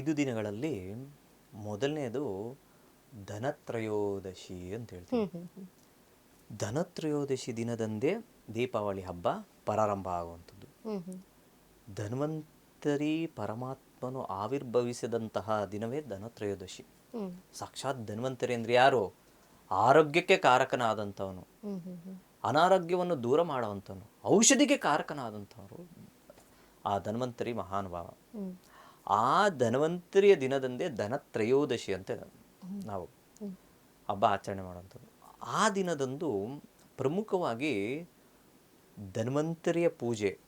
ಐದು ದಿನಗಳಲ್ಲಿ ಮೊದಲನೇದು ಧನತ್ರಯೋದಶಿ ಅಂತ ಹೇಳ್ತೀವಿ. ಧನತ್ರಯೋದಶಿ ದಿನದಂದೇ ದೀಪಾವಳಿ ಹಬ್ಬ ಪ್ರಾರಂಭ ಆಗುವಂಥದ್ದು. ಧನ್ವಂತರಿ ಪರಮಾತ್ಮನು ಆವಿರ್ಭವಿಸಿದಂತಹ ದಿನವೇ ಧನತ್ರಯೋದಶಿ. ಸಾಕ್ಷಾತ್ ಧನ್ವಂತರಿ ಅಂದ್ರೆ ಯಾರು? ಆರೋಗ್ಯಕ್ಕೆ ಕಾರಕನಾದಂಥವನು. ಅನಾರೋಗ್ಯವನ್ನು ದೂರ ಮಾಡುವಂಥವನು. ಔಷಧಿಗೆ ಕಾರಕನಾದಂಥವರು ಆ ಧನ್ವಂತರಿ ಮಹಾನುಭಾವ. ಆ ಧನವಂತರಿಯ ದಿನದಂದೇ ಧನತ್ರಯೋದಶಿ ಅಂತ ನಾವು ಹಬ್ಬ ಆಚರಣೆ ಮಾಡುವಂಥದ್ದು. ಆ ದಿನದಂದು ಪ್ರಮುಖವಾಗಿ ಧನ್ವಂತರಿಯ ಪೂಜೆ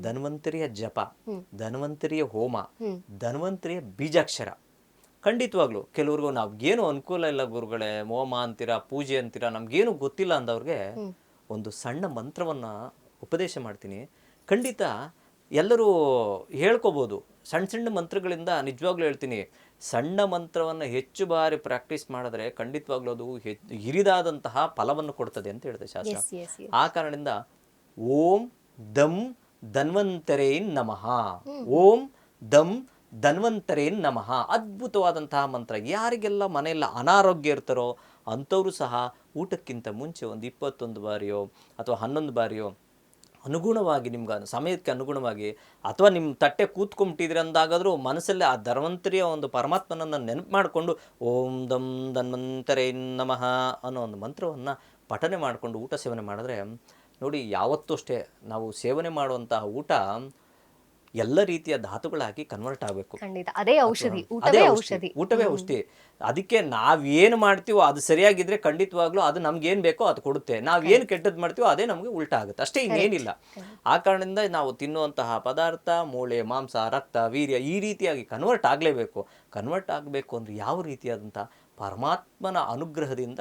ಧನ್ವಂತರಿಯ ಜಪ. ಧನ್ವಂತರಿಯ ಹೋಮ ಹ್ಮ್. ಧನ್ವಂತರಿಯ ಬೀಜಾಕ್ಷರ. ಖಂಡಿತವಾಗ್ಲು ಕೆಲವ್ರಿಗೂ ನಾವ್ಗೇನು ಅನುಕೂಲ ಇಲ್ಲ ಗುರುಗಳೇ ಹೋಮ ಅಂತೀರಾ ಪೂಜೆ ಅಂತೀರಾ ನಮ್ಗೇನು ಗೊತ್ತಿಲ್ಲ ಅಂದವ್ರಿಗೆ ಒಂದು ಸಣ್ಣ ಮಂತ್ರವನ್ನ ಉಪದೇಶ ಮಾಡ್ತೀನಿ. ಖಂಡಿತ ಎಲ್ಲರೂ ಹೇಳ್ಕೋಬೋದು. ಸಣ್ಣ ಸಣ್ಣ ಮಂತ್ರಗಳಿಂದ ನಿಜವಾಗ್ಲೂ ಹೇಳ್ತೀನಿ. ಸಣ್ಣ ಮಂತ್ರವನ್ನು ಹೆಚ್ಚು ಬಾರಿ ಪ್ರಾಕ್ಟೀಸ್ ಮಾಡಿದ್ರೆ ಖಂಡಿತವಾಗ್ಲೂ ಅದು ಹೆಚ್ಚು ಹಿರಿದಾದಂತಹ ಫಲವನ್ನು ಕೊಡ್ತದೆ ಅಂತ ಹೇಳಿದೆ ಶಾಸ್ತ್ರ. ಆ ಕಾರಣದಿಂದ ಓಂ ದಂ ಧನ್ವಂತರೇನ್ ನಮಃ. ಓಂ ದಂ ಧನ್ವಂತರೇನ್ ನಮಃ. ಅದ್ಭುತವಾದಂತಹ ಮಂತ್ರ. ಯಾರಿಗೆಲ್ಲ ಮನೆಯೆಲ್ಲ ಅನಾರೋಗ್ಯ ಇರ್ತಾರೋ ಅಂಥವರು ಸಹ ಊಟಕ್ಕಿಂತ ಮುಂಚೆ ಒಂದು ಇಪ್ಪತ್ತೊಂದು ಬಾರಿಯೋ ಅಥವಾ ಹನ್ನೊಂದು ಬಾರಿಯೋ ಅನುಗುಣವಾಗಿ ನಿಮ್ಗೆ ಸಮಯಕ್ಕೆ ಅನುಗುಣವಾಗಿ ಅಥವಾ ನಿಮ್ಮ ತಟ್ಟೆ ಕೂತ್ಕೊಂಬಿಟ್ಟಿದ್ರೆ ಅಂದಾಗಾದರೂ ಮನಸ್ಸಲ್ಲೇ ಆ ಧನ್ವಂತರಿಯ ಒಂದು ಪರಮಾತ್ಮನನ್ನು ನೆನಪು ಮಾಡಿಕೊಂಡು ಓಂ ದಂ ಧನ್ವಂತರೇ ನಮಃ ಅನ್ನೋ ಒಂದು ಮಂತ್ರವನ್ನು ಪಠನೆ ಮಾಡಿಕೊಂಡು ಊಟ ಸೇವನೆ ಮಾಡಿದ್ರೆ ನೋಡಿ ಯಾವತ್ತೂ ಅಷ್ಟೇ ನಾವು ಸೇವನೆ ಮಾಡುವಂತಹ ಊಟ ಎಲ್ಲ ರೀತಿಯ ಧಾತುಗಳಾಗಿ ಕನ್ವರ್ಟ್ ಆಗಬೇಕು. ಖಂಡಿತ. ಅದೇ ಔಷಧಿ ಅದೇ ಊಟವೇ ಔಷಧಿ ಊಟವೇ ಔಷಧಿ. ಅದಕ್ಕೆ ನಾವೇನು ಮಾಡ್ತೀವೋ ಅದು ಸರಿಯಾಗಿದ್ರೆ ಖಂಡಿತವಾಗ್ಲೂ ಅದು ನಮ್ಗೆ ಏನ್ ಬೇಕೋ ಅದು ಕೊಡುತ್ತೆ. ನಾವ್ ಏನ್ ಕೆಟ್ಟದ್ ಮಾಡ್ತೀವೋ ಅದೇ ನಮ್ಗೆ ಉಲ್ಟಾ ಆಗುತ್ತೆ. ಅಷ್ಟೇ ಇನ್ನೇನಿಲ್ಲ. ಆ ಕಾರಣದಿಂದ ನಾವು ತಿನ್ನುವಂತಹ ಪದಾರ್ಥ ಮೂಳೆ ಮಾಂಸ ರಕ್ತ ವೀರ್ಯ ಈ ರೀತಿಯಾಗಿ ಕನ್ವರ್ಟ್ ಆಗಲೇಬೇಕು. ಕನ್ವರ್ಟ್ ಆಗಬೇಕು ಅಂದ್ರೆ ಯಾವ ರೀತಿಯಾದಂತಹ ಪರಮಾತ್ಮನ ಅನುಗ್ರಹದಿಂದ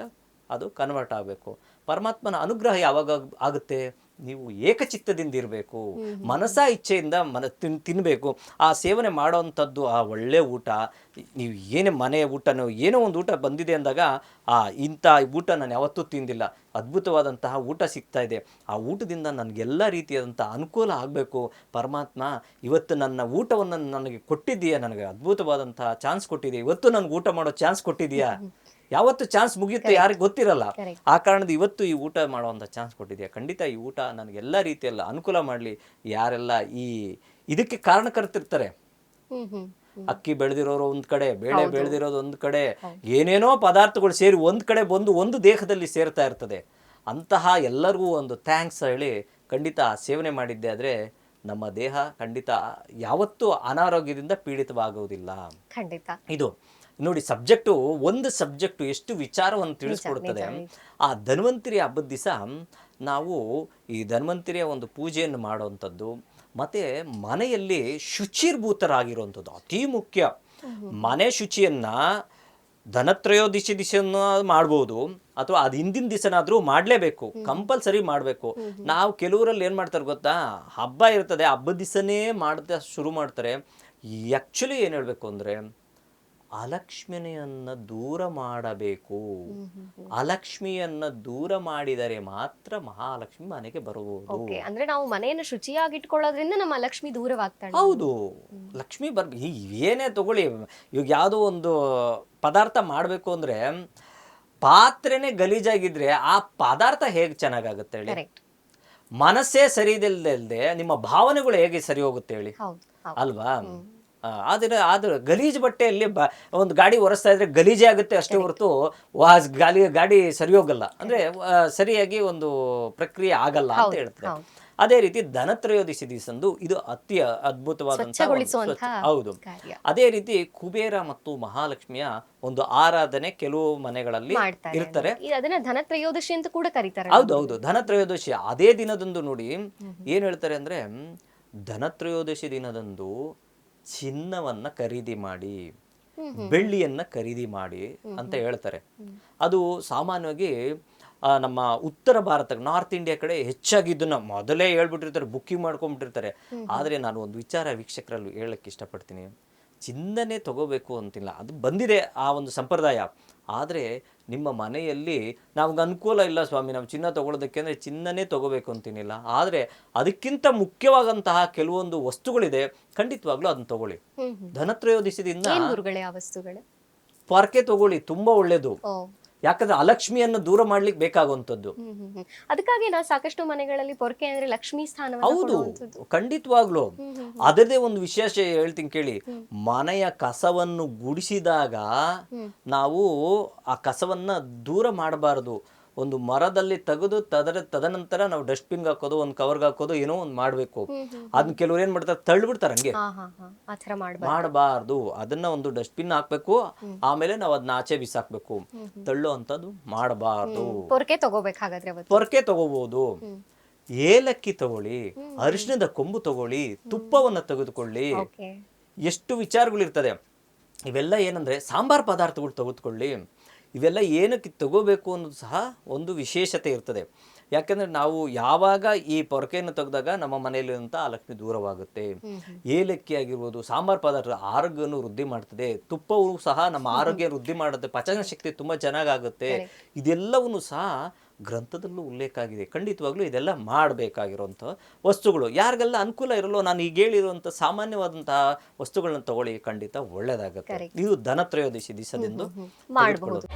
ಅದು ಕನ್ವರ್ಟ್ ಆಗಬೇಕು. ಪರಮಾತ್ಮನ ಅನುಗ್ರಹ ಯಾವಾಗ ಆಗುತ್ತೆ? ನೀವು ಏಕಚಿತ್ತದಿಂದ ಇರಬೇಕು ಮನಸ ಇಚ್ಛೆಯಿಂದ ಮನ ತಿನ್ ತಿನ್ನಬೇಕು ಆ ಸೇವನೆ ಮಾಡೋವಂಥದ್ದು ಆ ಒಳ್ಳೆ ಊಟ. ನೀವು ಏನೇ ಮನೆ ಊಟನೋ ಏನೋ ಒಂದು ಊಟ ಬಂದಿದೆ ಅಂದಾಗ ಆ ಇಂಥ ಊಟ ನಾನು ಯಾವತ್ತೂ ತಿಂದಿಲ್ಲ. ಅದ್ಭುತವಾದಂತಹ ಊಟ ಸಿಗ್ತಾ ಇದೆ. ಆ ಊಟದಿಂದ ನನಗೆಲ್ಲ ರೀತಿಯಾದಂಥ ಅನುಕೂಲ ಆಗಬೇಕು. ಪರಮಾತ್ಮ ಇವತ್ತು ನನ್ನ ಊಟವನ್ನು ನನಗೆ ಕೊಟ್ಟಿದ್ದೀಯಾ? ನನಗೆ ಅದ್ಭುತವಾದಂತಹ ಚಾನ್ಸ್ ಕೊಟ್ಟಿದೆಯಾ ಇವತ್ತು ನನಗೆ ಊಟ ಮಾಡೋ ಚಾನ್ಸ್ ಕೊಟ್ಟಿದೆಯಾ ಯಾವತ್ತು ಚಾನ್ಸ್ ಮುಗಿಯುತ್ತೆ ಯಾರಿಗೆ ಗೊತ್ತಿರಲ್ಲ. ಆ ಕಾರಣದ ಇವತ್ತು ಈ ಊಟ ಮಾಡುವಂಥ ಚಾನ್ಸ್ ಕೊಟ್ಟಿದೆಯಾ? ಖಂಡಿತ ಈ ಊಟ ನನಗೆಲ್ಲ ರೀತಿಯಲ್ಲ ಅನುಕೂಲ ಮಾಡಲಿ. ಯಾರೆಲ್ಲ ಈ ಇದಕ್ಕೆ ಕಾರಣಕರ್ತಿರ್ತಾರೆ ಕರ್ತಿರ್ತಾರೆ ಹ್ಮ್ ಅಕ್ಕಿ ಬೆಳೆದಿರೋರು ಒಂದ್ ಕಡೆ ಬೇಳೆ ಬೆಳೆದಿರೋದು ಒಂದ್ ಕಡೆ ಏನೇನೋ ಪದಾರ್ಥಗಳು ಸೇರಿ ಒಂದ್ ಕಡೆ ಬಂದು ಒಂದು ದೇಹದಲ್ಲಿ ಸೇರ್ತಾ ಇರ್ತದೆ. ಅಂತಹ ಎಲ್ಲರಿಗೂ ಒಂದು ಥ್ಯಾಂಕ್ಸ್ ಹೇಳಿ ಖಂಡಿತ ಸೇವನೆ ಮಾಡಿದ್ದೆ ಆದ್ರೆ ನಮ್ಮ ದೇಹ ಖಂಡಿತ ಯಾವತ್ತೂ ಅನಾರೋಗ್ಯದಿಂದ ಪೀಡಿತವಾಗುವುದಿಲ್ಲ. ಖಂಡಿತ. ಇದು ನೋಡಿ ಸಬ್ಜೆಕ್ಟು ಒಂದು ಸಬ್ಜೆಕ್ಟು ಎಷ್ಟು ವಿಚಾರವನ್ನು ತಿಳಿಸ್ಕೊಡ್ತದೆ? ಆ ಧನ್ವಂತರಿ ಹಬ್ಬದ ದಿವಸ ನಾವು ಈ ಧನ್ವಂತರಿಯ ಒಂದು ಪೂಜೆಯನ್ನು ಮಾಡುವಂಥದ್ದು ಮತ್ತೆ ಮನೆಯಲ್ಲಿ ಶುಚಿರ್ಭೂತರಾಗಿರುವಂಥದ್ದು ಅತಿ ಮುಖ್ಯ. ಮನೆ ಶುಚಿಯನ್ನ ಧನತ್ರಯೋದಿಶಿ ದಿವಸನ ಮಾಡ್ಬೋದು ಅಥವಾ ಅದು ಹಿಂದಿನ ದಿವಸನಾದ್ರೂ ಮಾಡಲೇಬೇಕು ಕಂಪಲ್ಸರಿ ಮಾಡಬೇಕು. ನಾವು ಕೆಲವರಲ್ಲಿ ಏನು ಮಾಡ್ತಾರೆ ಗೊತ್ತಾ? ಹಬ್ಬ ಇರ್ತದೆ ಹಬ್ಬದ ದಿವಸನೇ ಮಾಡ್ತಾ ಶುರು ಮಾಡ್ತಾರೆ. ಆ್ಯಕ್ಚುಲಿ ಏನು ಹೇಳಬೇಕು ಅಂದರೆ ಅಲಕ್ಷ್ಮಿಯನ್ನ ದೂರ ಮಾಡಬೇಕು. ಅಲಕ್ಷ್ಮಿಯನ್ನ ದೂರ ಮಾಡಿದರೆ ಮಾತ್ರ ಮಹಾಲಕ್ಷ್ಮಿ ಮನೆಗೆ ಬರಬಹುದು. ಅಂದ್ರೆ ನಾವು ಮನೆಯನ್ನು ಶುಚಿಯಾಗಿ ಇಟ್ಕೊಳ್ಳೋದ್ರಿಂದ ನಮ್ಮ ಲಕ್ಷ್ಮಿ ದೂರವಾಗ್ತಾಳೆ. ಹೌದು. ಲಕ್ಷ್ಮಿ ಬರ್ ಏನೇ ತಗೊಳ್ಳಿ ಇವಾಗ ಯಾವುದೋ ಒಂದು ಪದಾರ್ಥ ಮಾಡಬೇಕು ಅಂದ್ರೆ ಪಾತ್ರೆನೇ ಗಲೀಜಾಗಿದ್ರೆ ಆ ಪದಾರ್ಥ ಹೇಗೆ ಚೆನ್ನಾಗಾಗುತ್ತೆ ಹೇಳಿ? ಮನಸ್ಸೇ ಸರಿ ಇಲ್ದೆ ನಿಮ್ಮ ಭಾವನೆಗಳು ಹೇಗೆ ಸರಿ ಹೋಗುತ್ತೆ ಹೇಳಿ? ಅಲ್ವಾ? ಆದ್ರೆ ಆದ್ರೆ ಗಲೀಜು ಬಟ್ಟೆಯಲ್ಲಿ ಬ ಒಂದು ಗಾಡಿ ಒರೆಸ್ತಾ ಇದ್ರೆ ಗಲೀಜೆ ಆಗುತ್ತೆ ಅಷ್ಟೇ ಹೊರತು ವಾಸ್ ಗಾಲಿ ಗಾಡಿ ಸರಿ ಹೋಗಲ್ಲ. ಅಂದ್ರೆ ಸರಿಯಾಗಿ ಒಂದು ಪ್ರಕ್ರಿಯೆ ಆಗಲ್ಲ ಅಂತ ಹೇಳ್ತಾರೆ. ಅದೇ ರೀತಿ ಧನತ್ರಯೋದಶಿ ದಿವಸಂದು ಇದು ಅತಿ ಅದ್ಭುತವಾದಂತಹ ಹೌದು. ಅದೇ ರೀತಿ ಕುಬೇರ ಮತ್ತು ಮಹಾಲಕ್ಷ್ಮಿಯ ಒಂದು ಆರಾಧನೆ ಕೆಲವು ಮನೆಗಳಲ್ಲಿ ಇರ್ತಾರೆ. ಧನತ್ರಯೋದಶಿ ಅಂತ ಕೂಡ ಕರೀತಾರೆ ಹೌದು ಹೌದು. ಧನತ್ರಯೋದಶಿ ಅದೇ ದಿನದಂದು ನೋಡಿ ಏನ್ ಹೇಳ್ತಾರೆ ಅಂದ್ರೆ ಧನತ್ರಯೋದಶಿ ದಿನದಂದು ಚಿನ್ನವನ್ನ ಖರೀದಿ ಮಾಡಿ ಬೆಳ್ಳಿಯನ್ನ ಖರೀದಿ ಮಾಡಿ ಅಂತ ಹೇಳ್ತಾರೆ. ಅದು ಸಾಮಾನ್ಯವಾಗಿ ನಮ್ಮ ಉತ್ತರ ಭಾರತ ನಾರ್ತ್ ಇಂಡಿಯಾ ಕಡೆ ಹೆಚ್ಚಾಗಿ ಇದನ್ನ ಮೊದಲೇ ಹೇಳ್ಬಿಟ್ಟಿರ್ತಾರೆ ಬುಕ್ಕಿಂಗ್ ಮಾಡ್ಕೊಂಡ್ಬಿಟ್ಟಿರ್ತಾರೆ. ಆದ್ರೆ ನಾನು ಒಂದು ವಿಚಾರ ವೀಕ್ಷಕರಲ್ಲಿ ಹೇಳಕ್ಕೆ ಇಷ್ಟಪಡ್ತೀನಿ. ಚಿನ್ನನೇ ತಗೋಬೇಕು ಅಂತಿಲ್ಲ. ಅದು ಬಂದಿದೆ ಆ ಒಂದು ಸಂಪ್ರದಾಯ. ಆದರೆ ನಿಮ್ಮ ಮನೆಯಲ್ಲಿ ನಮ್ಗೆ ಅನುಕೂಲ ಇಲ್ಲ ಸ್ವಾಮಿ ನಾವು ಚಿನ್ನ ತೊಗೊಳೋದಕ್ಕೆ ಅಂದರೆ ಚಿನ್ನನೇ ತಗೋಬೇಕು ಅಂತೀನಿಲ್ಲ. ಆದರೆ ಅದಕ್ಕಿಂತ ಮುಖ್ಯವಾದಂತಹ ಕೆಲವೊಂದು ವಸ್ತುಗಳಿದೆ ಖಂಡಿತವಾಗ್ಲೂ ಅದನ್ನ ತಗೊಳ್ಳಿ. ಹ್ಮ್ ಪಾರ್ಕೆ ಧನತ್ರಯೋದಶಿದಿಂದ ಗುರುಗಳೇ ಆ ವಸ್ತುಗಳು? ಪೊರ್ಕೆ ತಗೊಳ್ಳಿ ತುಂಬಾ ಒಳ್ಳೇದು. ಯಾಕಂದ್ರೆ ಅಲಕ್ಷ್ಮಿಯನ್ನು ದೂರ ಮಾಡ್ಲಿಕ್ಕೆ ಬೇಕಾಗುವಂಥದ್ದು. ಅದಕ್ಕಾಗಿ ನಾವು ಸಾಕಷ್ಟು ಮನೆಗಳಲ್ಲಿ ಪೊರಕೆ ಅಂದ್ರೆ ಲಕ್ಷ್ಮಿ ಸ್ಥಾನ ಹೌದು ಖಂಡಿತವಾಗ್ಲು. ಅದರದೇ ಒಂದು ವಿಶೇಷ ಹೇಳ್ತೀನಿ ಕೇಳಿ. ಮನೆಯ ಕಸವನ್ನು ಗುಡಿಸಿದಾಗ ನಾವು ಆ ಕಸವನ್ನ ದೂರ ಮಾಡಬಾರದು. ಒಂದು ಮರದಲ್ಲಿ ತೆಗೆದು ತದರ ತದನಂತರ ನಾವು ಡಸ್ಟ್ಬಿನ್ಗೆ ಹಾಕೋದು ಒಂದು ಕವರ್ಗೆ ಹಾಕೋದು ಏನೋ ಒಂದು ಮಾಡಬೇಕು. ಅದನ್ನ ಕೆಲವ್ರು ಏನು ಮಾಡ್ತಾರೆ? ತಳ್ಳಿಬಿಡ್ತಾರೆ ಹಂಗೆ. ಮಾಡ್ಬಾರ್ದು. ಅದನ್ನ ಒಂದು ಡಸ್ಟ್ಬಿನ್ ಹಾಕ್ಬೇಕು. ಆಮೇಲೆ ನಾವು ಅದನ್ನ ಆಚೆ ಬಿಸಾಕ್ಬೇಕು. ತಳ್ಳೋ ಅಂತದ್ದು ಮಾಡಬಾರ್ದು. ಪೊರ್ಕೆ ತಗೋಬೇಕಾಗಾದ್ರೆ ಅವತ್ತು. ಪೊರ್ಕೆ ತಗೋಬಹುದು ಏಲಕ್ಕಿ ತಗೊಳ್ಳಿ ಅರಿಶಿಣದ ಕೊಂಬು ತಗೊಳ್ಳಿ ತುಪ್ಪವನ್ನ ತೆಗೆದುಕೊಳ್ಳಿ. ಎಷ್ಟು ವಿಚಾರಗಳಿರ್ತದೆ? ಇವೆಲ್ಲ ಏನಂದ್ರೆ ಸಾಂಬಾರ್ ಪದಾರ್ಥಗಳು ತೆಗೆದುಕೊಳ್ಳಿ. ಇವೆಲ್ಲ ಏನಕ್ಕೆ ತಗೋಬೇಕು ಅನ್ನೋದು ಸಹ ಒಂದು ವಿಶೇಷತೆ ಇರ್ತದೆ. ಯಾಕಂದರೆ ನಾವು ಯಾವಾಗ ಈ ಪೊರಕೆಯನ್ನು ತೆಗೆದಾಗ ನಮ್ಮ ಮನೆಯಲ್ಲಿರುವಂಥ ಆ ಲಕ್ಷ್ಮಿ ದೂರವಾಗುತ್ತೆ. ಏಲಕ್ಕಿ ಆಗಿರ್ಬೋದು ಸಾಂಬಾರು ಪದಾರ್ಥ ಆರೋಗ್ಯವನ್ನು ವೃದ್ಧಿ ಮಾಡ್ತದೆ. ತುಪ್ಪವು ಸಹ ನಮ್ಮ ಆರೋಗ್ಯ ವೃದ್ಧಿ ಮಾಡುತ್ತೆ. ಪಚನ ಶಕ್ತಿ ತುಂಬ ಚೆನ್ನಾಗಾಗುತ್ತೆ. ಇದೆಲ್ಲವನ್ನು ಸಹ ಗ್ರಂಥದಲ್ಲೂ ಉಲ್ಲೇಖ ಆಗಿದೆ. ಖಂಡಿತವಾಗ್ಲೂ ಇದೆಲ್ಲ ಮಾಡಬೇಕಾಗಿರುವಂಥ ವಸ್ತುಗಳು. ಯಾರಿಗೆಲ್ಲ ಅನುಕೂಲ ಇರಲ್ಲೋ ನಾನು ಈಗ ಹೇಳಿರುವಂಥ ಸಾಮಾನ್ಯವಾದಂತಹ ವಸ್ತುಗಳನ್ನ ತಗೊಳ್ಳಿ ಖಂಡಿತ ಒಳ್ಳೇದಾಗುತ್ತೆ ಇದು ಧನತ್ರಯೋದಶಿ ದಿವಸದಿಂದ ಮಾಡಬಹುದು.